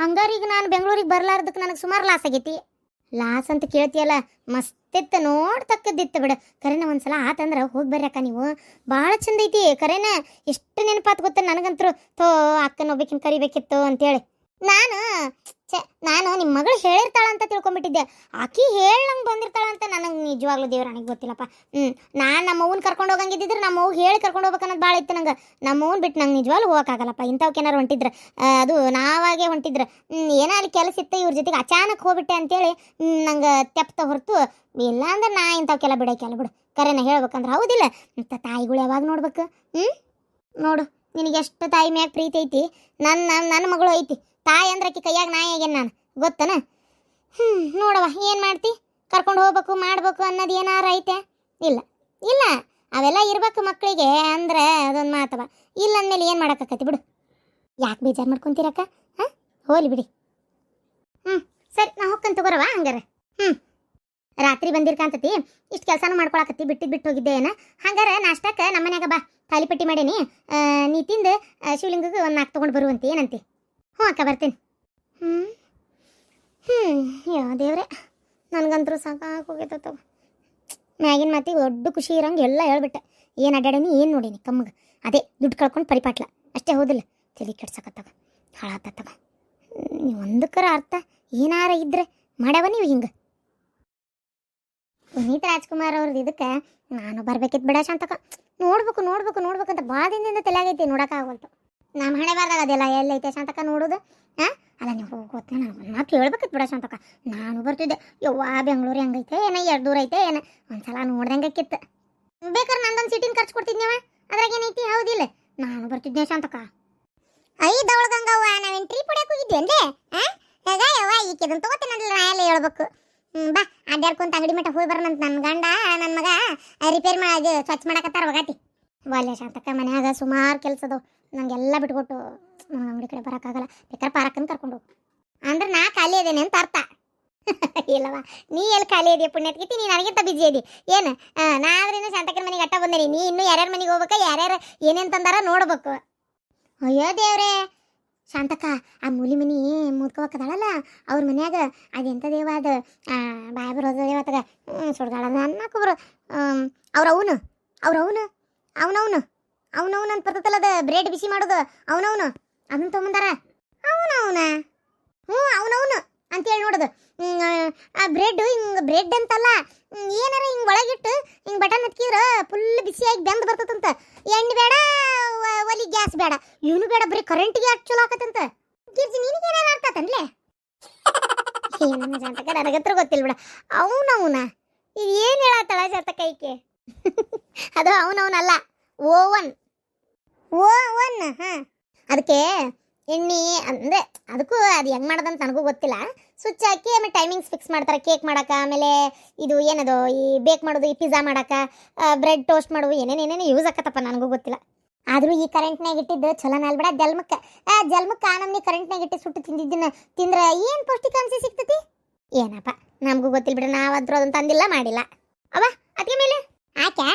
ಹಂಗಾರೀಗ ನಾನು ಬೆಂಗಳೂರಿಗೆ ಬರ್ಲಾರ್ದಕ್ಕೆ ನನಗೆ ಸುಮಾರು ಲಾಸ್ ಆಗೈತಿ. ಲಾಸ್ ಅಂತ ಕೇಳ್ತೀಯಲ್ಲ, ಮಸ್ತಿತ್ತು ನೋಡ್ತಕ್ಕದ್ದಿತ್ತು ಬಿಡು. ಕರೆನ ಒಂದ್ಸಲ ಆತಂದ್ರೆ ಹೋಗಿ ಬರ್ರಕ್ಕ ನೀವು. ಭಾಳ ಚಂದ ಐತಿ ಕರೆನ. ಎಷ್ಟು ನೆನಪಾತ್ ಗೊತ್ತ ನನಗಂತರೂ. ತೋ, ಅಕ್ಕನ ಒಬ್ಬಕಿನ ಕರಿಬೇಕಿತ್ತು ಅಂತೇಳಿ. ನಾನು, ಛೆ, ನಾನು ನಿಮ್ಮ ಮಗಳು ಹೇಳಿರ್ತಾಳ ಅಂತ ತಿಳ್ಕೊಂಬಿಟ್ಟಿದ್ದೆ ಆಕಿ ಹೇಳಂಗೆ ಬಂದಿರ್ತಾಳ ಅಂತ ನನಗೆ ನಿಜವಾಗ್ಲೂ ದೇವ್ರ ನನಗೆ ಗೊತ್ತಿಲ್ಲಪ್ಪ. ಹ್ಞೂ ನಾನು ನಮ್ಮ ಅವ್ನ ಕರ್ಕೊಂಡು ಹೋಗಂಗಿದ್ದಿದ್ರೆ ನಮ್ಮ ಅವ್ಗೆ ಹೇಳಿ ಕರ್ಕೊಂಡು ಹೋಗ್ಬೇಕನ್ನೋದು ಭಾಳ ಇತ್ತು ನಂಗೆ. ನಮ್ಮ ಅವ್ನ ಬಿಟ್ಟು ನಂಗೆ ನಿಜವಾಗ್ಲೂ ಹೋಗೋಕ್ಕಾಗಲ್ಲಪ್ಪ ಇಂಥವ್ಕೆ ಏನಾರು ಹೊಂಟಿದ್ರೆ ಅದು ನಾವಾಗೆ ಹೊಂಟಿದ್ರೆ. ಏನೋ ಅಲ್ಲಿ ಕೆಲಸ ಇತ್ತು ಇವ್ರ ಜೊತೆಗೆ ಅಚಾನಕ್ ಹೋಗ್ಬಿಟ್ಟೆ ಅಂತೇಳಿ ನಂಗೆ ತೆಪ್ತ ಹೊರತು, ಇಲ್ಲ ಅಂದ್ರೆ ನಾ ಇಂಥವಕ್ಕೆಲ್ಲ ಬಿಡೋಕ್ಕೆಲ್ಲ ಬಿಡು. ಕರೆನ ಹೇಳ್ಬೇಕಂದ್ರೆ ಹೌದಿಲ್ಲ. ಇಂಥ ತಾಯಿಗಳು ಯಾವಾಗ ನೋಡ್ಬೇಕು? ಹ್ಞೂ ನೋಡು, ನಿನಗೆ ಎಷ್ಟು ತಾಯಿ ಮ್ಯಾಗ ಪ್ರೀತಿ ಐತಿ? ನನ್ನ ನನ್ನ ಮಗಳು ಐತಿ. ತಾಯಿ ಅಂದ್ರೆ ಆಕಿ ಕೈಯಾಗ ನಾಯಿ ಆಗ್ಯಾನ ನಾನು, ಗೊತ್ತನ? ಹ್ಞೂ ನೋಡವ ಏನು ಮಾಡ್ತಿ? ಕರ್ಕೊಂಡು ಹೋಗ್ಬೇಕು, ಮಾಡ್ಬೇಕು ಅನ್ನೋದು ಏನಾರ ಐತೆ? ಇಲ್ಲ. ಇಲ್ಲ, ಅವೆಲ್ಲ ಇರ್ಬೇಕು ಮಕ್ಕಳಿಗೆ ಅಂದ್ರೆ ಅದೊಂದು ಮಾತವ. ಇಲ್ಲ ಅಂದಮೇಲೆ ಏನು ಮಾಡೋಕ್ಕಾಕತಿ ಬಿಡು. ಯಾಕೆ ಬೇಜಾರು ಮಾಡ್ಕೊಂತೀರಕ್ಕ? ಹಾಂ? ಹೋಲಿ ಬಿಡಿ. ಹ್ಞೂ ಸರಿ, ನಾ ಹೋಗ್ಕಂತ ತಗೋರವ ಹಂಗಾರೆ. ಹ್ಞೂ ರಾತ್ರಿ ಬಂದಿರ್ಕಂತತಿ, ಇಷ್ಟು ಕೆಲಸನೂ ಮಾಡ್ಕೊಳಕತ್ತಿ ಬಿಟ್ಟಿದ್ದು ಬಿಟ್ಟು ಹೋಗಿದ್ದೆ ಏನ ಹಂಗಾರೆ ನಾಷ್ಟಕ್ಕೆ ನಮ್ಮ ಮನ್ಯಾಗ ಬಾ ತಾಲಿಪಟ್ಟಿ ಮಾಡೇನಿ. ನೀ ತಿಂದು ಶಿವಲಿಂಗಕ್ಕೆ ಒಂದು ನಾಲ್ಕು ತೊಗೊಂಡು ಬರುವಂತೆ, ಏನಂತಿ? ಹ್ಞೂ ಅಕ್ಕ, ಬರ್ತೀನಿ. ಹ್ಞೂ ಹ್ಞೂ ಯಾ ದೇವ್ರೆ ನನಗಂತರೂ ಸಾಕಾಗಿ ಮ್ಯಾಗಿನ ಮಾತಿಗೆ ದೊಡ್ಡ ಖುಷಿ ಇರೋಂಗೆ ಎಲ್ಲ ಹೇಳ್ಬಿಟ್ಟೆ. ಏನು ಅಡ್ಡಾಡೀನಿ ಏನು ನೋಡೀನಿ, ಕಮ್ಮಗೆ. ಅದೇ, ದುಡ್ಡು ಕಳ್ಕೊಂಡು ಪರಿಪಾಟ್ಲ. ಅಷ್ಟೇ ಹೋದಿಲ್ಲ. ತಲೆ ಕೆಡ್ಸಕತ್ತವ ಹಾಳಾತತ್ತವ ನೀವು ಒಂದಕ್ಕರ ಅರ್ಥ. ಏನಾರ ಇದ್ರೆ ಮಾಡವ ನೀವು ಹಿಂಗೆ. ಪುನೀತ್ ರಾಜ್ಕುಮಾರ್ ಅವ್ರದ್ದು ಇದಕ್ಕೆ ನಾನು ಬರ್ಬೇಕಿತ್ತು ಬಿಡ ಶಾಂತಕ ನೋಡ್ಬೇಕು ನೋಡ್ಬೇಕು, ನೋಡ್ಬೇಕಂತ ಭಾಳ ದಿನದಿಂದ ತಲೆಯಾಗೈತಿ ನೋಡೋಕ್ಕಾಗವಲ್ತು. ನಮ್ಮ ಹಣೆ ಬಾರ್ದಾಗ ಅದೆಲ್ಲ ಎಲ್ಲೈತೆ ಶಾಂತಕ ನೋಡೋದು? ಹಾಂ ಅಲ್ಲ ನೀವು ಹೋಗೋತ್ತೆ ನಾನು ಮಾತು ಹೇಳ್ಬೇಕಿತ್ತು ಬಿಡ ಶಾಂತಕ ನಾನು ಬರ್ತಿದ್ದೆ. ಯವ್ವ, ಬೆಂಗಳೂರು ಹೆಂಗೈತೆ, ಏನ ಎರಡು ದೂರ ಐತೆ, ಏನೋ ಒಂದ್ಸಲ ನೋಡ್ದಂಗಕ್ಕಿತ್ತು. ಬೇಕಾದ್ರೆ ನಂದೊಂದು ಸೀಟಿನ ಖರ್ಚು ನೀವು ಅದ್ರಾಗ ಏನೈತಿ ಹೌದಿಲ್ಲ. ನಾನು ಬರ್ತಿದ್ದೆ ಶಾಂತಕ ಐದವಳ ಗಂಗವ್ವ, ನಾವೇನು ಟ್ರೀ ಹೊಡ್ಯಕ್ಕೆ ಹೋಗಿದ್ವಿ ಹಾಂ ಯವ್ವ ಈಕೆದನ್ನು ತಗೋತೇನಲ್ಲ ನಾ ಎಲ್ಲ ಹೇಳ್ಬೇಕು. ಹ್ಞೂ ಬಾ ಅಡ್ಡಾಡ್ಕೊಂತ ಅಂಗಡಿ ಮಟ್ಟ ಹೋಗಿ ಬರೋಣಂತ ನನ್ನ ಗಂಡ ನನ್ನ ಮಗ ರಿಪೇರ್ ಮಾಡಿ ಸ್ವಚ್ಛ ಮಾಡಕತ್ತಾರ ಒಗಾತಿ. ಒಲ್ಲೆ ಶಾಂತಕ್ಕ, ಮನ್ಯಾಗ ಸುಮಾರು ಕೆಲಸ ನಂಗೆಲ್ಲ ಬಿಟ್ಕೊಟ್ಟು ನಾನು ಅಂಗಡಿ ಕಡೆ ಬರೋಕ್ಕಾಗಲ್ಲ, ಬೇಕಾದ್ರೆ ಪಾರಕ್ಕನ್ನು ಕರ್ಕೊಂಡು ಹೋಗು. ಅಂದ್ರೆ ನಾ ಖಾಲಿ ಇದ್ದೇನೆ ಅಂತ ಅರ್ಥ. ಇಲ್ಲವ ನೀ ಎಲ್ಲಿ ಖಾಲಿ ಇದೆಯಾ ಪುಣ್ಯತ್ಕಿತಿ ನೀ ನನಗಿಂತ ಬಿಜಿ ಇದೆ ಏನು? ನಾ ಆದ್ರಿಂದ ಶಾಂತಕ್ಕನ ಮನೆಗೆ ಅಟ್ಟ ಬಂದೇನಿ. ನೀ ಇನ್ನೂ ಯಾರ್ಯಾರ ಮನೆಗೆ ಹೋಗ್ಬೇಕು, ಯಾರ್ಯಾರು ಏನೇನು ತಂದಾರ ನೋಡ್ಬೇಕು. ಅಯ್ಯೋ ದೇವ್ರೇ! ಶಾಂತಕ್ಕ, ಆ ಮೂಲಿ ಮನಿ ಮುದ್ಕೋಕದಾಳಲ್ಲ ಅವ್ರ ಮನ್ಯಾಗ ಅದೆಂತ ದೇವ ಅದು? ಬಾಯ ಬರೋದು ಸುಡ್ದಾಳ ನನ್ನ ಕೊಬ್ಬರು ಅವ್ರ ಅವನು ಅವ್ರ ಅವನು, ಅವನವನು. ಅವನವನು ಅಂತ ಬರ್ತದಲ್ಲ ಅದು ಬ್ರೆಡ್ ಬಿಸಿ ಮಾಡೋದು ಅವನವನು. ಅದನ್ನ ತೊಗೊಂಬಂದಾರ? ಅವನವನ. ಹ್ಞೂ ಅವನವನು. ಅಂತೇಳಿ ನೋಡೋದು. ಹ್ಮ್, ಆ ಬ್ರೆಡ್ ಹಿಂಗೆ ಬ್ರೆಡ್ ಅಂತಲ್ಲ ಏನಾರ ಹಿಂಗೆ ಒಳಗಿಟ್ಟು ಹಿಂಗೆ ಬಟನ್ ಹತ್ಕಿದ್ರೆ ಫುಲ್ ಬಿಸಿಯಾಗಿ ಬೆಂದು ಬರ್ತದಂತ. ಎಣ್ಣೆ ಬೇಡ ಒಲಿ ಗ್ಯಾಸ್ ಬೇಡ. ಇವನು ಬೇಡ ಬರೀ ಕರೆಂಟ್ಗೆ ಯಾಕೆ ಚಲೋ ಆಕತ್ತಂತ. ಗಿರ್ಜಿ ನಿನಗೆ ಏನಾರ ಅರ್ಥತನ್ಲೆ ಏನನ್ನ ಜಾತಕ ನನಗತ್ರ ಗೊತ್ತಿಲ್ಲ ಬಿಡ. ಅವನವನ. ಇದು ಏನು ಹೇಳತ್ತಳ ಜಾತಕ ಈಕೆ? ಅದು ಅವನವನಲ್ಲ ಓವನ್. ಓವನ್ ಹಾಂ. ಅದಕ್ಕೆ ಎಣ್ಣೆ, ಅಂದರೆ ಅದಕ್ಕೂ ಅದು ಹೆಂಗೆ ಮಾಡೋದಂತ ನನಗೂ ಗೊತ್ತಿಲ್ಲ. ಸ್ವಿಚ್ ಹಾಕಿ ಆಮೇಲೆ ಟೈಮಿಂಗ್ಸ್ ಫಿಕ್ಸ್ ಮಾಡ್ತಾರೆ. ಕೇಕ್ ಮಾಡೋಕೆ ಆಮೇಲೆ ಇದು ಏನದು, ಈ ಬೇಕ್ ಮಾಡೋದು, ಈ ಪಿಜ್ಜಾ ಮಾಡಕ್ಕೆ ಬ್ರೆಡ್ ಟೋಸ್ಟ್ ಮಾಡೋದು ಏನೇನೇನೇನು ಏನೇನು ಯೂಸ್ ಆಕತ್ತಪ್ಪ ನನಗೂ ಗೊತ್ತಿಲ್ಲ. ಆದರೂ ಈ ಕರೆಂಟ್ನಾಗ ಇಟ್ಟಿದ್ದು ಚಲೋನ ಅಲ್ಬೇಡ ಜಲ್ಮಕ್ಕೆ. ಆ ಜಲ್ಮಕ್ಕೆ ಆ ನಮ್ನಿ ಕರೆಂಟ್ನಾಗ ಇಟ್ಟು ಸುಟ್ಟು ತಿಂದಿದ್ದನ್ನ ತಿಂದ್ರೆ ಏನು ಪೌಷ್ಟಿಕಾಂಶ ಸಿಗ್ತತಿ? ಏನಪ್ಪ, ನಮಗೂ ಗೊತ್ತಿಲ್ಲ ಬಿಡ, ನಾವು ಅದ್ರ ಅದನ್ನ ತಂದಿಲ್ಲ, ಮಾಡಿಲ್ಲ. ಅವ ಅದಕ್ಕೆ ಮೇಲೆ. ಆಕೆ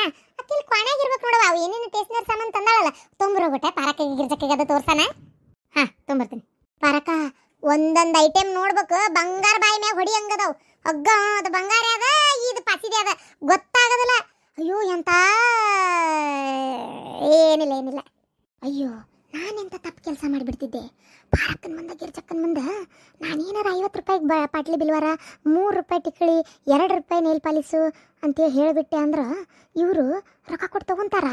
ಅಕ್ಕಿಲ್ ಕ್ವಾಣಾಗಿರ್ಬೇಕು ನೋಡವ ಅವು ಏನೇನು ಟೇಸ್ಟ್ನರ್ ಸಾಮಾನು ತಂದಾಳಲ್ಲ. ತೊಂಬರೋಗ್ಬಿಟ್ಟೆ ಪಾರಕ ಗಿರ್ಜಕ್ಕೆ ಅದು ತೋರ್ಸಾನ ಹಾ ತೊಂಬರ್ತೀನಿ ಪಾರಕ, ಒಂದೊಂದು ಐಟಮ್ ನೋಡ್ಬೇಕು. ಬಂಗಾರ ಬಾಯಿ ಮ್ಯಾಗ ಹೊಡಿ ಹಂಗದವು. ಹಗ್ಗ ಅದು ಬಂಗಾರ ಅದ ಇದು ಪಸಿದೆ ಅದ. ಗೊತ್ತಾಗದಿಲ್ಲ. ಅಯ್ಯೋ ಎಂತ ಏನಿಲ್ಲ ಏನಿಲ್ಲ. ಅಯ್ಯೋ. ಕೆಲಸ ಮಾಡಿಬಿಡ್ತಿದ್ದೆ. ಪಾರಕ್ಕನ ಮುಂದೆ, ಗಿರ್ಜಕ್ಕನ ಮುಂದೆ ನಾನೇನಾರು ಐವತ್ತು ರೂಪಾಯಿಗೆ ಬ, ಪಾಟ್ಲಿ ಬಿಲ್ವಾರ, ಮೂರು ರೂಪಾಯಿ ಟಿಕ್ಕಳಿ ಎರಡು ರೂಪಾಯಿ ನೇಲ್ ಪಾಲಿಸು ಅಂತೇಳಿ ಹೇಳಿಬಿಟ್ಟೆ ಅಂದ್ರೆ ಇವರು ರೊಕ್ಕ ಕೊಟ್ಟು ತಗೊಂತಾರ.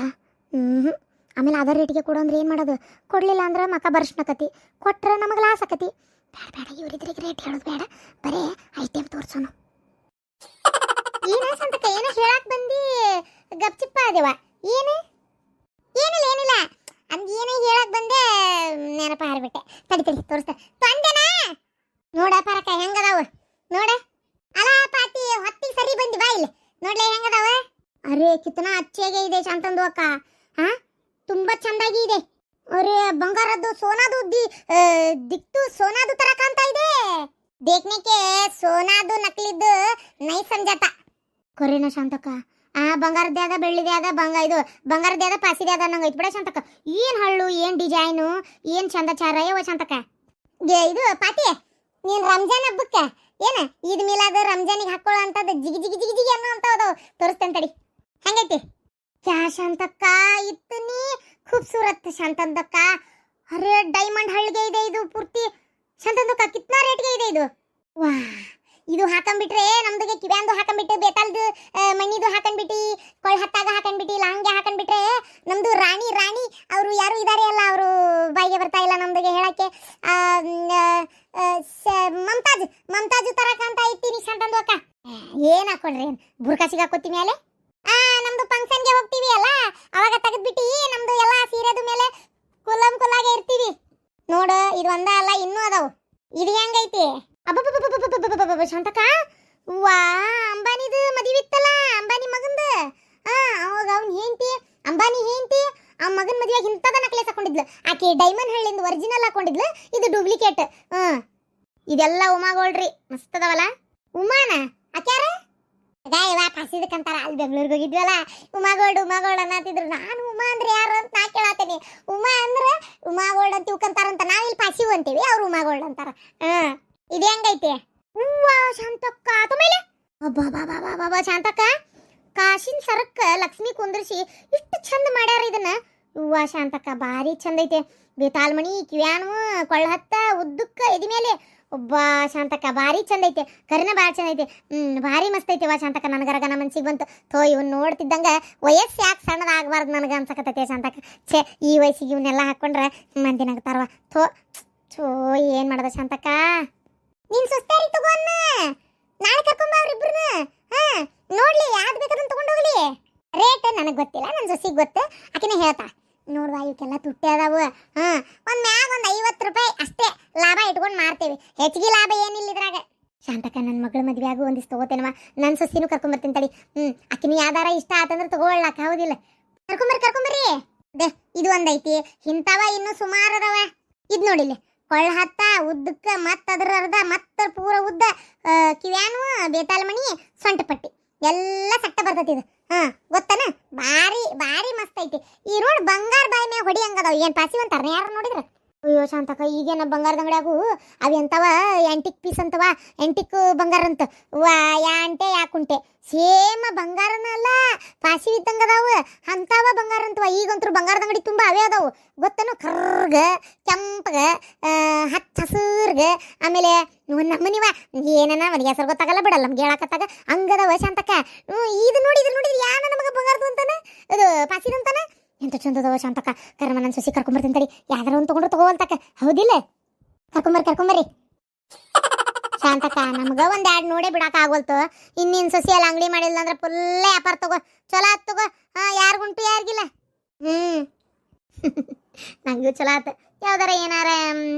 ಹ್ಞೂ ಆಮೇಲೆ ಅದರ ರೇಟಿಗೆ ಕೊಡು ಅಂದ್ರೆ ಏನು ಮಾಡೋದು? ಕೊಡಲಿಲ್ಲ ಅಂದ್ರೆ ಮಕ ಬರ್ಸ್ನಕತಿ ಕೊಟ್ರೆ ನಮಗೆ ಲಾಸ್ ಆಕತಿ. ಬೇಡ ಬೇಡ ಇವ್ರಿದ್ರಿಗೆ ರೇಟ್ ಹೇಳೋದು ಬೇಡ ಬರೇ ಐಟಮ್ ತೋರ್ಸೋನು ಏನ ಸಂತಕ ಏನೋ ಹೇಳಕ್ ಬಂದಿ ಗಪ್ಚಿಪ್ಪ ಅದೇವ ಏನು ಏನಿಲ್ಲ ಏನಿಲ್ಲ ಅಂದ್ ಏನೋ ಹೇಳಕ್ ಬಂದೆ ನೆನಪ ಹಾರ್ಬಿಟ್ಟೆ ತಡಿ ತಡಿ ತೋರಿಸ್ತಾ ತಂದೆನಾ ನೋಡ ಪರಕ ಹೆಂಗದಾವ ನೋಡ ಅಲ ಪಾತಿ ಹೊತ್ತಿಗೆ ಸರಿ ಬಂದಿ ಬಾ ಇಲ್ಲಿ ನೋಡ್ಲೆ ಹೆಂಗದಾವ ಅರೆ ಕಿತ್ತನ ಅಚ್ಚೆಗೆ ಇದೆ ಶಾಂತಂದು ಅಕ್ಕ? ಹಾ ತುಂಬಾ ಚಂದಾಗಿ ಇದೆ. ಅರೆ, ಬಂಗಾರದ್ದು ಸೋನಾದು ದಿ ದಿಕ್ತು ಸೋನಾದು ತರ ಕಾಣ್ತಾ ಇದೆ. ದೇಖ್ನೆಗೆ ಸೋನಾದು ನಕಲಿದ್ದು ನೈ ಸಂಜಾತ ಕೊರೇನ ಶಾಂತಕ್ಕ, ಆ ಬಂಗಾರದ ಬೆಳ್ಳಿದ್ಯಾಗ ಬಂಗ, ಇದು ಬಂಗಾರದ ಅದ ಪಾಸಿದೆ ಅದ ನಂಗೆ ಐತ್ ಬಿಡ ಶಾಂತಕ್ಕ. ಏನ್ ಹಳ್ಳು, ಏನ್ ಡಿಸೈನು, ಏನ್ ಚಂದ ಚಾರ ಯಾವ ಶಾಂತಕ್ಕ? ಇದು ಪಾತಿ, ನೀನ್ ರಂಜಾನ್ ಹಬ್ಬಕ್ಕೆ, ಏನ? ಇದ್ ಮಿಲಾದ ರಂಜಾನಿಗೆ ಹಾಕೊಳ್ಳೋ ಅಂತದ್ ಜಿಗಿ ಜಿಗಿ ಜಿಗಿ ಜಿಗಿ ಅನ್ನೋ ಅದು ತೋರಿಸ್ತೇನೆ ತಡಿ. ಹೆಂಗೈತಿ? ಕ್ಯಾ ಶಾಂತಕ್ಕ ಇತ್ತನಿ ಖೂಬ್ಸೂರತ್ ಶಾಂತಂದಕ್ಕ ಅರೆ ಡೈಮಂಡ್ ಹಳ್ಳಿಗೆ ಇದೆ ಇದು ಪೂರ್ತಿ ಶಾಂತಂದಕ್ಕ ಕಿತ್ನಾ ರೇಟ್ಗೆ ಇದೆ ಇದು ವಾ ಇದು ಹಾಕೊಂಡ್ಬಿಟ್ರೆ ನಮ್ದುಗೆ ಕಿವ್ಯಾಂದು ಹಾಕೊಂಡ್ಬಿಟ್ಟು ಬೇತಾಲ್ದು ಮಣ್ಣಿದು ಹಾಕೊಂಡ್ಬಿಟ್ಟು ಕೊಳ್ ಹತ್ತಾಗ ಹಾಕೊಂಡ್ಬಿಟ್ಟು ಲಾಂಗ್ಗೆ ಹಾಕೊಂಡ್ಬಿಟ್ರೆ ನಮ್ದು ರಾಣಿ ರಾಣಿ ಅವರು ಯಾರು ಇದಾರೆ ಅಲ್ಲ ಅವರು ಬಾಯಿಗೆ ಬರ್ತಾ ಇಲ್ಲ ನಮ್ದುಗೆ ಹೇಳಕ್ಕೆ ಮಮತಾಜ್ ಮಮತಾಜ್ ತರ ಕಾಣ್ತಾ ಇತ್ತೀನಿ ಶಾಂತಂದು ಅಕ್ಕ ಏನ್ ಹಾಕೊಂಡ್ರಿ ಬುರ್ಕಾ ಸಿಗಾಕೋತಿ ಮೇಲೆ ಆ, ನಮ್ದು ಫಂಕ್ಷನ್ಗೆ ಹೋಗ್ತೀವಿ ಅಲ್ಲ? ಅವಾಗ ತೆಗೆದ್ಬಿಟ್ಟಿ ನಮ್ದು ಎಲ್ಲ ಸೀರೆದ ಮೇಲೆ ಕುಲಂ ಕುಲಾಗೆ ಇರ್ತೀವಿ. ನೋಡು, ಇದು ಒಂದ ಅಲ್ಲ, ಇನ್ನೂ ಅದಾವು. ಇದು ಹೆಂಗೈತಿ? ಅಬ್ಬಬ್ಬಬ್ಬಬ್ಬಬ್ಬಬ್ಬಬ್ಬ ಶಾಂತಕ ವಾ, ಅಂಬಾನಿದು ಮದುವೆ ಇತ್ತಲ್ಲ, ಅಂಬಾನಿ ಮಗಂದು. ಆ, ಅವಾಗ ಅವನ್ ಹೆಂಡತಿ, ಅಂಬಾನಿ ಹೆಂಡತಿ, ಆ ಮಗನ ಮದುವೆಗೆ ಇಂಥದ ನಕ್ಲೆಸ್ ಹಾಕೊಂಡಿದ್ಲು. ಆಕೆ ಡೈಮಂಡ್ ಹಳ್ಳಿಂದ ಒರಿಜಿನಲ್ ಹಾಕೊಂಡಿದ್ಲು, ಇದು ಡೂಪ್ಲಿಕೇಟ್ ಹ್ಞೂ ಇದೆಲ್ಲ ಉಮಾಗೋಳ್ರಿ, ಮಸ್ತ್ ಅದಾವಲ್ಲ. ಉಮಾನ? ಆಕ್ಯಾರ ಗಾಯವ ಅಂತಾರ. ಅಲ್ಲಿ ಬೆಂಗಳೂರಿಗೆ ಹೋಗಿದ್ವಲ್ಲ. ಉಮಾಗೋಲ್ಡ್ ಉಮಾಗೋಲ್ಡ್ ಅನ್ನತ್ತಿದ್ರು ನಾನು ಉಮಾ ಅಂದ್ರೆ ಯಾರು ಅಂತ ನಾ ಕೇಳತ್ತೀನಿ ಉಮಾ ಅಂದ್ರೆ ಉಮಾಗೋಲ್ಡ್ ಅಂತ ನಾ ಇಲ್ಲಿ ಪಾಸಿವ್ ಅಂತೀವಿ. ಅವ್ರು ಉಮಾಗೋಲ್ಡ್ ಅಂತಾರ. ಹಾಂ, ಇದು ಹೆಂಗೈತೆ? ಹೂವಾ ಶಾಂತಕ್ಕ ಆಮೇಲೆ ಅಬ್ಬಾ ಶಾಂತಕ್ಕ. ಕಾಶಿನ ಸರಕ್ಕ ಲಕ್ಷ್ಮಿ ಕುಂದ್ರಿಸಿ ಇಷ್ಟು ಚಂದ ಮಾಡ್ಯಾರ ಇದನ್ನ. ಹೂವಾ ಶಾಂತಕ್ಕ, ಭಾರಿ ಚಂದ ಐತೆ ಬೇತಾಲ್ಮಣಿ ಕಿವ್ಯಾನು, ಕೊಳ್ಳಹತ್ತ, ಉದ್ದಕ್ಕ ಎದಿ ಮೇಲೆ ಒಬ್ಬ ಶಾಂತಕ್ಕ ಭಾರಿ ಚಂದ ಐತೆ. ಕರಿನ ಭಾಳ ಚಂದ ಐತೆ. ಹ್ಞೂ ಭಾರಿ ಮಸ್ತ್ ಐತೆ ವಾ ಶಾಂತಕ್ಕ. ನನಗರಗ ನಮ್ಮ ಮನ್ಸಿಗೆ ಬಂತು. ಥೋ, ಇವನ್ ನೋಡ್ತಿದ್ದಂಗ ವಯಸ್ಸು ಯಾಕೆ ಸಣ್ಣದಾಗಬಾರ್ದು ನನಗೆ ಅನ್ಸಕತ್ತೈತೆ ಶಾಂತಕ್ಕ. ಛೇ, ಈ ವಯಸ್ಸಿಗೆ ಇವನ್ನೆಲ್ಲ ಹಾಕೊಂಡ್ರೆ ಮಂದಿ ನಗ್ತಾರವ ಥೋ ಥೋ, ಏನ್ ಮಾಡದ ಶಾಂತಕ್ಕ? ನೀನ್ ಸುಸ್ತಾರಿ ತಗೋನ್ನ ನಾಳೆ ಕರ್ಕೊಂಬ ಅವ್ರಿಬ್ರನ್ನ ಹಾಂ, ನೋಡ್ಲಿ, ಯಾವ್ದು ಬೇಕಾದ್ರೂ ತಗೊಂಡೋಗ್ಲಿ ರೇಟ್ ನನಗೆ ಗೊತ್ತಿಲ್ಲ ನನ್ನ ಸೊಸಿಗೆ ಗೊತ್ತು. ಆಕಿನೇ ಹೇಳ್ತಾ, ನೋಡ್ವಾ ಇವಕ್ಕೆಲ್ಲ ತುಟ್ಟಿ ಅದಾವು. ಹಾ, ಒಂದು ಮ್ಯಾಗ ಒಂದ್ ಐವತ್ತು ಇಟ್ಕೊಂಡು ಹೆಚ್ಚಿಗೆ ಲಾಭ ಏನಿಲ್ಲ ಇದ್ರಾಗ. ಶಾಂತಕ್ಕ ನನ್ನ ಮಗಳ ಮದುವೆ ಆಗು ಒಂದಿಷ್ಟು ತಗೋತೇನವ ನನ್ನ ಸೊಸಿನೂ ಕರ್ಕೊಂಬರ್ತೀನಿ ತಡಿ. ಹ್ಮ್ ಅಕ್ಕಿನ ಯಾವ್ದಾರ ಇಷ್ಟ ಆತಂದ್ರೆ ತಗೊಳ್ಳಾಕ ಹೌದಿಲ್ಲ ಕರ್ಕೊಂಬರ್ರಿ ಕರ್ಕೊಂಬರ್ರಿ. ದೇ, ಇದು ಒಂದೈತಿ. ಇಂಥವ ಇನ್ನು ಸುಮಾರು ಅದಾವ. ಇದ್ ನೋಡಿಲ್ಲ. ಕೊಳ್ಳ ಹತ್ತ, ಉದ್ದಕ್ಕ ಮತ್ತ ಅದ್ರ ಅರ್ಧ, ಮತ್ತ ಪೂರ ಉದ್ದ ಕಿವ್ಯಾನು ಬೇತಾಲ್ ಮಣಿ ಸೊಂಟ ಪಟ್ಟಿ ಎಲ್ಲ ಸಟ್ಟ ಬರ್ತೈತಿ ಇದು. ಹಾ, ಗೊತ್ತನ? ಭಾರಿ ಭಾರಿ ಮಸ್ತ್ ಐತಿ. ಈ ರೋಡ್ ಬಂಗಾರ ಬಾಯಿ ಮ್ಯಾಗ ಹೊಡಿ ಹಂಗದಾವ ಏನ್ ಪಾಸಿ ಅಂತಾರ ಯಾರು ನೋಡಿದ್ರ? ಅಯ್ಯೋ ಶಾಂತಕ ಈಗೇನ ಬಂಗಾರದ ಅಂಗಡಿಯಾಗು ಅವು ಎಂತವ? ಎಂಟಿಕ್ ಪೀಸ್ ಅಂತವ? ಎಂಟಿಕ್ ಬಂಗಾರ ಅಂತ ವಾ ಯಾ ಅಂಟೆ ಯಾ ಕುಂಟೆ. ಸೇಮ್ ಬಂಗಾರನ ಅಲ್ಲ ಪಾಸಿ ಇದ್ದಂಗೆ ಅದಾವ. ಅಂಥವ ಬಂಗಾರ ಅಂತವ. ಈಗಂತೂ ಬಂಗಾರದ ಅಂಗಡಿ ತುಂಬ ಅವೇ ಅದಾವು. ಗೊತ್ತನು? ಕರ್ಗ ಕೆಂಪಗ ಹಚ್ಚ ಹಸರ್ಗ ಆಮೇಲೆ ನಮ್ಮನಿವ ಏನನ ಅವನಿಗೆ ಹೆಸರು ಗೊತ್ತಾಗಲ್ಲ ಬಿಡಲ್ಲ ನಮ್ಗೆ ಹೇಳಕತ್ತಾಗ ಹಂಗದವ ಶಾಂತಕ ಹ್ಮ್, ಇದು ನೋಡಿ ಇದು ನೋಡಿ ಯಾನ ನಮಗೆ ಬಂಗಾರದು ಅಂತಾನೆ? ಇದು ಪಾಸಿದ ಅಂತಾನ? ಎಂತ ಚಂದದವ ಶಾಂತಕ ಕರ್ಮ ನನ್ನ ಸೊಸಿ ಕರ್ಕೊಂಬರ್ತೀನಿ ತಡಿ. ಯಾವ್ದಾರ ಒಂದು ತಗೊಂಡ್ರು ತಗೋವಂತಕ ಹೌದಿಲ್ಲ? ಕರ್ಕೊಂಬರ್, ಕರ್ಕೊಂಬರ್ರಿ. ಶಾಂತಕ ನಮ್ಗ ಒಂದ್ ಎರಡು ನೋಡೇ ಬಿಡಾಕ ಆಗೋಲ್ತು. ಇನ್ನಿನ್ ಸೊಸಿ ಎಲ್ಲ ಅಂಗಡಿ ಮಾಡಿಲ್ಲ ಅಂದ್ರೆ ಫುಲ್ಲೇ ವ್ಯಾಪಾರ ತಗೋ. ಚಲೋ ಆತ್ ತಗೋ. ಹಾ ಯಾರಿಗುಂಟು ಯಾರಿಗಿಲ್ಲ ಹ್ಮ್. ನಂಗೂ ಚಲೋ ಆತ. ಯಾವ್ದಾರ ಏನಾರ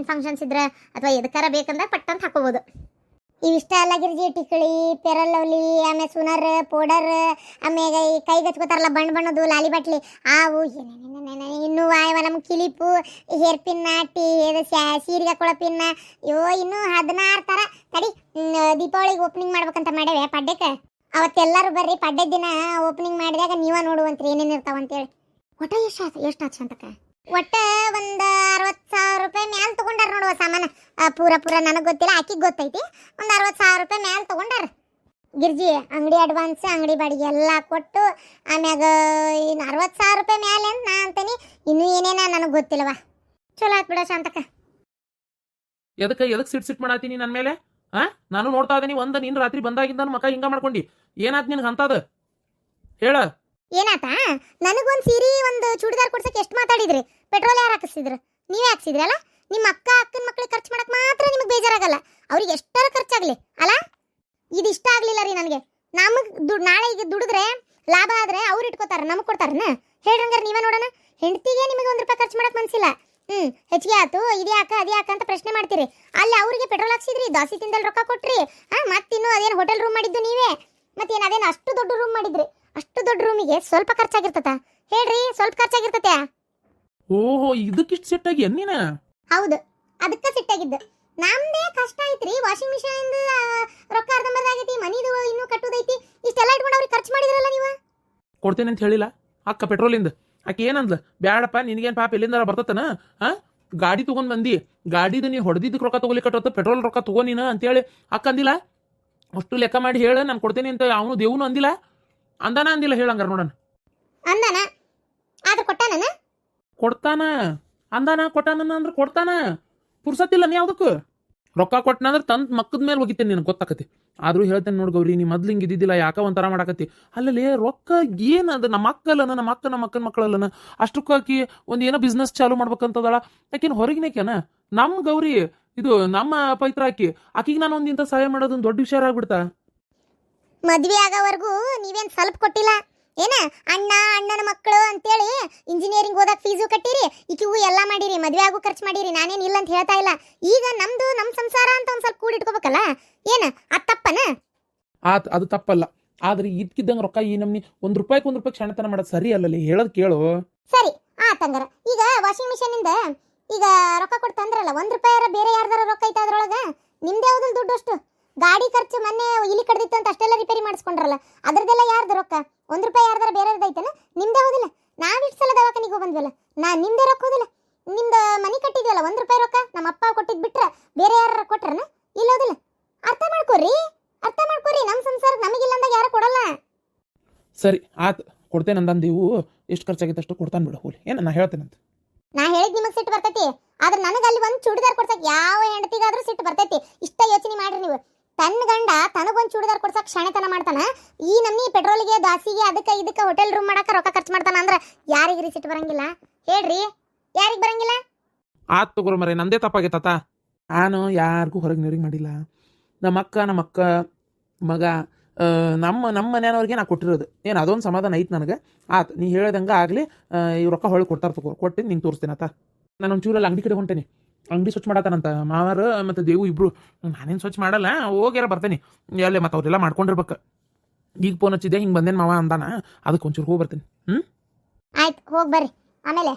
ಫಂಕ್ಷನ್ಸ್ ಇದ್ರೆ ಅಥವಾ ಎದಕ್ಕಾರ ಬೇಕಂದ್ರೆ ಪಟ್ಟಂತ ಹಾಕೋಬಹುದು ಇವಿಷ್ಟ ಎಲ್ಲ ಗಿರ್ಜಿ ಟಿಕ್ಳಿ ಪೆರಲ್ ಲವ್ಲಿ ಆಮೇಲೆ ಸುನರ್, ಪೌಡರ್ ಆಮೇಲೆ ಈ ಕೈಗೆ ಹಚ್ಕೋತಾರಲ್ಲ ಬಣ್ಣ ಬಣ್ಣದು ಲಾಲಿ ಬಾಟ್ಲಿ, ಆವು ಇನ್ನೂ ನಮ್ಮ ಕಿಲಿಪು, ಹೇರ್ ಪಿನ್ನ ಟಿ ಸೀರೆಗೆ ಹಾಕೊಳ್ಳೋ ಪಿನ್ನ ಅಯ್ಯೋ ಇನ್ನೂ ಹದಿನಾರು ಥರ. ತಡಿ ದೀಪಾವಳಿಗೆ ಓಪನಿಂಗ್ ಮಾಡ್ಬೇಕಂತ ಮಾಡೇವೆ ಪಡ್ಡೆಕ್ಕೆ ಅವತ್ತೆಲ್ಲರೂ ಬರ್ರಿ ಪಡ್ಡೆ ದಿನ ಓಪನಿಂಗ್ ಮಾಡಿದಾಗ ನೀವ ನೋಡುವಂತ್ರಿ ಏನೇನು ಇರ್ತಾವಂತೇಳಿ. ಒಟ್ಟ ಎಷ್ಟು ಎಷ್ಟು ಹಚ್ಚಂತಕ್ಕ ಒಟ್ಟ ಒಂದ್ ಅರವತ್ತು ಸಾವಿರ ರೂಪಾಯಿ ಮ್ಯಾಲ ತಗೊಂಡಾರ ನೋಡುವ ಸಾಮಾನ. ಪೂರ ಪೂರ ನನಗೆ ಗೊತ್ತಿಲ್ಲ, ಆಕಿಗೆ ಗೊತ್ತೈತಿ. ಒಂದ್ ಅರವತ್ತು ಸಾವಿರ ರೂಪಾಯಿ ಮ್ಯಾಲ ತಗೊಂಡಾರ. ಗಿರ್ಜಿ, ಅಂಗಡಿ ಅಡ್ವಾನ್ಸ್ ಅಂಗಡಿ ಬಾಡಿಗೆ ಎಲ್ಲ ಕೊಟ್ಟು, ಆಮ್ಯಾಗ ಇನ್ನು ಅರವತ್ತು ಸಾವಿರ ರೂಪಾಯಿ ಮ್ಯಾಲೆ ನಾ ಅಂತೀನಿ, ಇನ್ನೂ ಏನೇನ ನನಗೆ ಗೊತ್ತಿಲ್ಲವಾ. ಚಲೋ ಆತ್ ಬಿಡ ಶಾಂತಕ ಎದಕ್ಕೆ ಎದಕ್ಕೆ ಸಿಟ್ ಸಿಟ್ ಮಾಡಾತೀನಿ ನನ್ನ ಮೇಲೆ? ಹಾ ನಾನು ನೋಡ್ತಾ ಇದೀನಿ, ಒಂದ ನೀನ್ ರಾತ್ರಿ ಬಂದಾಗಿಂದ ಮಕ್ಕ ಹಿಂಗ ಮಾಡ್ಕೊಂಡಿ. ಏನಾತ್ ನಿನ್ಗೆ ಅಂತದ? ಹೇಳ. ಏನಾತ? ನನಗೊಂದು ಸೀರೆ ಒಂದು ಚೂಡಿದಾರ್ ಕೊಡ್ಸಕ್ಕೆ ಎಷ್ಟು ಮಾತಾಡಿದ್ರಿ? ಪೆಟ್ರೋಲ್ ಯಾರು ಹಾಕಿಸಿದ್ರು ನೀವೇ ಹಾಕ್ಸಿದ್ರಲ್ಲ? ನಿಮ್ಮ ಅಕ್ಕ, ಅಕ್ಕನ ಮಕ್ಳಿಗೆ ಖರ್ಚು ಮಾಡಕ್ ಮಾತ್ರ ನಿಮಗೆ ಬೇಜಾರಾಗಲ್ಲ. ಅವ್ರಿಗೆ ಎಷ್ಟರ ಖರ್ಚಾಗಲಿ ಅಲ್ಲ ಇದು ಇಷ್ಟ ಆಗಲಿಲ್ಲ ರೀ ನನಗೆ. ನಮಗೆ ದುಡ್, ನಾಳೆ ಈಗ ದುಡಿದ್ರೆ, ಲಾಭ ಆದ್ರೆ ಅವ್ರು ಇಟ್ಕೋತಾರ, ನಮಗ್ ಕೊಡ್ತಾರನ? ಹೇಳ್ರಂಗಾರ ನೀವೇ ನೋಡೋಣ. ಹೆಂಡತಿಗೆ ನಿಮಗೆ ಒಂದು ರೂಪಾಯಿ ಖರ್ಚು ಮಾಡಕ್ಕೆ ಮನ್ಸಿಲ್ಲ. ಹ್ಮ್, ಹೆಚ್ಚಿಗೆ ಆತು ಇದ್ಯಾಕ ಅದ್ಯಾಕ ಅದೇ ಯಾಕ ಅಂತ ಪ್ರಶ್ನೆ ಮಾಡ್ತೀರಿ. ಅಲ್ಲಿ ಅವ್ರಿಗೆ ಪೆಟ್ರೋಲ್ ಹಾಕ್ಸಿದ್ರಿ, ದಾಸಿ ತಿಂದಲ್ಲಿ ರೊಕ್ಕ ಕೊಟ್ರಿ. ಹಾ, ಮತ್ತಿನ್ನು ಅದೇನು ಹೋಟೆಲ್ ರೂಮ್ ಮಾಡಿದ್ದು ನೀವೇ? ಮತ್ತೇನು, ಅದೇನು ಅಷ್ಟು ದೊಡ್ಡ ರೂಮ್ ಮಾಡಿದ್ರಿ? ಅಷ್ಟು ದೊಡ್ಡ ರೂಮಿಗೆ ಸ್ವಲ್ಪ ಖರ್ಚಾಗಿರ್ತದ. ಹೇಳ್ರಿ ಸ್ವಲ್ಪ ಖರ್ಚಾಗಿರ್ತತೆ ಓಹೋ ಇದಕ್ಕಿಷ್ಟು ಸೆಟ್ ಆಗಿ ನೀನ? ಹೌದು ಅದಕ್ಕೆ ಆಗಿದ್ದು ನಮ್ದೇ ಕಷ್ಟ ಐತ್ರಿ ವಾಷಿಂಗ್ ಮಿಷಿನ್ ರೊಕ್ಕ ಅರ್ಧಂಬರ್ಧ ಆಗೈತಿ ಮನಿದು ಇನ್ನೂ ಕಟ್ಟುದೈತಿ ಇಷ್ಟೆಲ್ಲ ಇಟ್ಕೊಂಡು ಅವ್ರಿಗೆ ಖರ್ಚು ಮಾಡಿದ್ರಲ್ಲ ನೀವು? ಕೊಡ್ತೇನೆ ಅಂತ ಹೇಳಿಲ್ಲ. ಅಕ್ಕ ಪೆಟ್ರೋಲಿಂದ. ಆಕೆ ಏನಂದ್ಲ? ಬ್ಯಾಡಪ್ಪ ನಿನಗೇನು ಪಾಪ ಎಲ್ಲಿಂದಾರ ಬರ್ತತನ? ಆ? ಗಾಡಿ ತಗೊಂಡ್ ಬಂದಿ. ಗಾಡಿದು ನೀ ಹೊಡೆದಿದ್ದಕ್ಕೆ ರೊಕ್ಕ ತಗೊಲಿಕತ್ತ ಪೆಟ್ರೋಲ್ ರೊಕ್ಕ ತಗೋ ನೀನು ಅಂತೇಳಿ ಅಕ್ಕ ಅಂದಿಲ್ಲ. ಅಷ್ಟು ಲೆಕ್ಕ ಮಾಡಿ ಹೇಳ ನಾನು ಕೊಡ್ತೇನೆ ಅಂತ ಅವನು ದೇವನು ಅಂದಿಲ್ಲ. ಅಂದಾನ ಅಂದಿಲ್ಲ ಹೇಳಂಗಾರ ನೋಡಣ. ಅಂದಾನ? ಆದ್ರೆ ಕೊಟ್ಟಾನ ಕೊಡ್ತಾನ. ಅಂದಾನ ಕೊಟ್ಟಾನ ಅಂದ್ರೆ ಕೊಡ್ತಾನ. ಪುರ್ಸತ್ತಿಲ್ಲ ನೀ ಯಾವ್ದಕ್ಕೂ? ರೊಕ್ಕ ಕೊಟ್ಟನ ಅಂದ್ರೆ ತಂದ್ ಮಕ್ಕದ ಮೇಲೆ ಹೋಗಿತ್ತೇನೆ ನಿನಗೆ ಗೊತ್ತಾಕತಿ. ಆದ್ರೂ ಹೇಳ್ತೇನೆ ನೋಡ್ ಗೌರಿ ನೀ ಮೊದ್ಲು ಹಿಂಗೆ ಇದ್ದಿದ್ದಿಲ್ಲ ಯಾಕ ಒಂಥರ ಮಾಡಾಕತಿ. ಅಲ್ಲಲ್ಲಿ ರೊಕ್ಕ ಏನದ ನಮ್ಮ ಅಕ್ಕಲ್ಲನ ನಮ್ಮ ಅಕ್ಕ ನಮ್ಮ ಅಕ್ಕನ ಮಕ್ಕಳಲ್ಲನ ಅಷ್ಟಕ್ಕೆ ಆಕಿ ಒಂದು ಏನೋ ಬಿಸ್ನೆಸ್ ಚಾಲು ಮಾಡ್ಬೇಕಂತದಳ. ಆಕಿನ ಹೊರಗಿನೇಕೆನ ನಮ್ಮ ಗೌರಿ ಇದು ನಮ್ಮ ಪೈತ್ರ ಆಕಿ. ಆಕಿಗೆ ನಾನು ಒಂದಿಂತ ಸಹಾಯ ಮಾಡೋದೊಂದು ದೊಡ್ಡ ವಿಷಯ ಆಗ್ಬಿಡ್ತಾ ಮದ್ವೆ ಆಗೋವರೆಗೂ ನೀವೇನು ಸ್ವಲ್ಪ ಕೊಟ್ಟಿಲ್ಲ? ಏನ? ಅಣ್ಣ ಅಣ್ಣನ ಮಕ್ಕಳು ಅಂತೇಳಿ ಇಂಜಿನಿಯರಿಂಗ್ ಓದಕ್ಕೆ ಫೀಸು ಕಟ್ಟಿರಿ ಈಕಿಗೂ ಎಲ್ಲ ಮಾಡಿರಿ ಮದುವೆ ಆಗು ಖರ್ಚು ಮಾಡಿರಿ ನಾನೇನು ಇಲ್ಲ ಅಂತ ಹೇಳ್ತಾ ಇಲ್ಲ. ಈಗ ನಮ್ದು ನಮ್ಮ ಸಂಸಾರ ಅಂತ ಒಂದು ಸ್ವಲ್ಪ ಕೂಡಿಟ್ಕೋಬೇಕಲ್ಲ ಏನ? ಆ ತಪ್ಪನ? ಆತ್ ಅದು ತಪ್ಪಲ್ಲ. ಆದ್ರೆ ಇದ್ಕಿದ್ದಂಗೆ ರೊಕ್ಕ ಈ ನಮ್ನಿ ಒಂದ್ ರೂಪಾಯಿಗೆ ಒಂದ್ ರೂಪಾಯಿ ಕ್ಷಣತನ ಮಾಡೋದು ಸರಿ ಅಲ್ಲಲ್ಲಿ? ಹೇಳೋದ್ ಕೇಳು. ಸರಿ ಆತಂಗಾರ ಈಗ ವಾಷಿಂಗ್ ಮಿಷಿನ್ ಇಂದ ಈಗ ರೊಕ್ಕ ಕೊಡ್ತಂದ್ರಲ್ಲ ತಂದ್ರಲ್ಲ ಒಂದ್ ರೂಪಾಯಿ ಬೇರೆ ಯಾರ್ದಾರ ರೊಕ್ಕ ಐತೆ ಅದ್ರೊಳಗ? ನಿಮ್ದೇ ಯಾವ್ದಲ್ ದುಡ್ಡು ಅಷ್ಟು? ಗಾಡಿ ಖರ್ಚು ಮೊನ್ನೆ ಇಲ್ಲಿ ಕಡ್ದಿತ್ತು ಅಂತ ಅಷ್ಟೆಲ್ಲ ರಿಪೇರಿ ಮಾಡಿಸ್ಕೊಂಡ್ರಲ್ಲ ಅದ್ರದ್ದೆಲ್ಲ ಯಾರ್ದು ರೊಕ್ಕ? ಒಂದ್ ರೂಪಾಯಿ ಯಾರ್ದಾರ ಬೇರೆಯವ್ರದ್ದೈತೇನ ಐತನ? ನಿಮ್ದೇ ಹೋದಿಲ್ಲ? ನಾವ್ ಇಷ್ಟು ಸಲ ದವಾಖಾನಿಗೆ ಹೋಗಿ ಬಂದ್ವಲ್ಲ ನಾ ನಿಮ್ದೇ ರೊಕ್ಕ ಹೋದಿಲ್ಲ? ನಿಮ್ದ ಮನೆ ಕಟ್ಟಿದ್ವಲ್ಲ ಒಂದ್ ರೂಪಾಯಿ ರೊಕ್ಕ? ನಮ್ಮ ಅಪ್ಪ ಕೊಟ್ಟಿದ್ ಬಿಟ್ರ ಬೇರೆ ಯಾರ ಕೊಟ್ರನ? ಇಲ್ಲ ಹೋದಿಲ್ಲ? ಅರ್ಥ ಮಾಡ್ಕೊರಿ ಅರ್ಥ ಮಾಡ್ಕೊರಿ ನಮ್ ಸಂಸಾರ ನಮಗಿಲ್ಲ ಅಂದಾಗ ಯಾರು ಕೊಡಲ್ಲ? ಸರಿ ಆತ್ ಕೊಡ್ತೇನೆ ಅಂದಂದೀವು ಎಷ್ಟು ಖರ್ಚಾಗೈತೆ ಅಷ್ಟು ಕೊಡ್ತಾನೆ ಬಿಡು ಹೋಲಿ. ಏನ ನಾ ಹೇಳ್ತೇನಂತ? ನಾ ಹೇಳಿದ್ ನಿಮಗ್ ಸಿಟ್ಟು ಬರ್ತೈತಿ ಆದ್ರೆ ನನಗೆ ಅಲ್ಲಿ ಒಂದು ಚೂಡಿದಾರ್ ಕೊಡ್ಸಕ್ ಯಾವ ಹೆಂಡತಿಗಾದ್ರೂ ಸಿಟ್ಟು ಬರ್ತೈತಿ. ಇಷ್ಟ ಯೋಚನೆ ಮಾಡ್ರಿ ನೀವು. ತನ್ನ ಗಂಡ ತನಗೊಂದು ಚೂಡಿದಾರ್ ಕೊಡ್ಸಕ್ ಕ್ಷಣತನ ಮಾಡ್ತಾನ. ಈ ನಮ್ಮಿ ಪೆಟ್ರೋಲ್ಗೆ, ದಾಸಿಗೆ, ಅದಕ್ಕೆ ಇದಕ್ಕೆ ಹೋಟೆಲ್ ರೂಮ್ ಮಾಡಕ ರೊಕ್ಕ ಖರ್ಚು ಮಾಡ್ತಾನ ಅಂದ್ರೆ ಯಾರಿಗೆ ರಿಸಿಟ್ ಬರಂಗಿಲ್ಲ? ಹೇಳ್ರಿ. ಯಾರಿಗೆ ಬರಂಗಿಲ್ಲ? ಆತ್ ತಗೋರು ಮರೆ, ನಂದೇ ತಪ್ಪಾಗೈತಾತ ನಾನು ಯಾರಿಗೂ ಹೊರಗೆ ನೀರಿಗೆ ಮಾಡಿಲ್ಲ. ನಮ್ಮ ಅಕ್ಕ ನಮ್ಮ ಅಕ್ಕ, ಮಗ ನಮ್ಮ ನಮ್ಮ ಮನೆಯವ್ರಿಗೆ ನಾ ಕೊಟ್ಟಿರೋದು. ಏನು ಅದೊಂದು ಸಮಾಧಾನ ಐತೆ ನನಗೆ? ಆತ್, ನೀ ಹೇಳ್ದಂಗೆ ಆಗಲಿ ಈ ರೊಕ್ಕ ಹೊಳ್ಳಿ ಕೊಡ್ತಾರೆ ತಗೋ. ಕೊಟ್ಟು ನಿಂಗೆ ತೋರಿಸ್ತೀನಿ ಆತ. ನಾನು ಒಂಚೂರಲ್ಲಿ ಅಂಗಡಿ ಕಡೆ ಹೊಂಟೇನಿ. ಅಂಗಡಿ ಸ್ವಚ್ಛ ಮಾಡತ್ತಾನಂತ. ಮಾವಾರ ಮತ್ತು ದೇವು ಇಬ್ರು ನಾನೇನು ಸ್ವಚ್ಛ ಮಾಡಲ್ಲ ಹೋಗ್ಯಾರ ಬರ್ತೇನೆ. ಎಲ್ಲೇ ಮತ್ತು ಅವರೆಲ್ಲ ಮಾಡ್ಕೊಂಡಿರ್ಬೇಕು. ಈಗ ಫೋನ್ ಹಚ್ಚಿದೆ ಹಿಂಗೆ ಬಂದೇನು ಮಾವ ಅಂದಾನ. ಅದಕ್ಕೆ ಒಂಚೂರು ಹೋಗಿ ಬರ್ತೀನಿ. ಹ್ಞೂ ಆಯ್ತು ಹೋಗಿ ಬರ್ರಿ. ಆಮೇಲೆ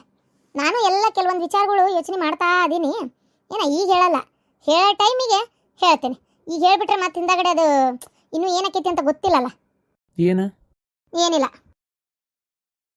ನಾನು ಎಲ್ಲ ಕೆಲವೊಂದು ವಿಚಾರಗಳು ಯೋಚನೆ ಮಾಡ್ತಾ ಇದೀನಿ. ಏನ ಈಗ ಹೇಳಲ್ಲ. ಹೇಳೋ ಟೈಮಿಗೆ ಹೇಳ್ತೇನೆ. ಈಗ ಹೇಳ್ಬಿಟ್ರೆ ಮತ್ತೆ ಹಿಂದಗಡೆ ಅದು ಇನ್ನೂ ಏನಕ್ಕೈತಿ ಅಂತ ಗೊತ್ತಿಲ್ಲಲ್ಲ. ಏನು? ಏನಿಲ್ಲ.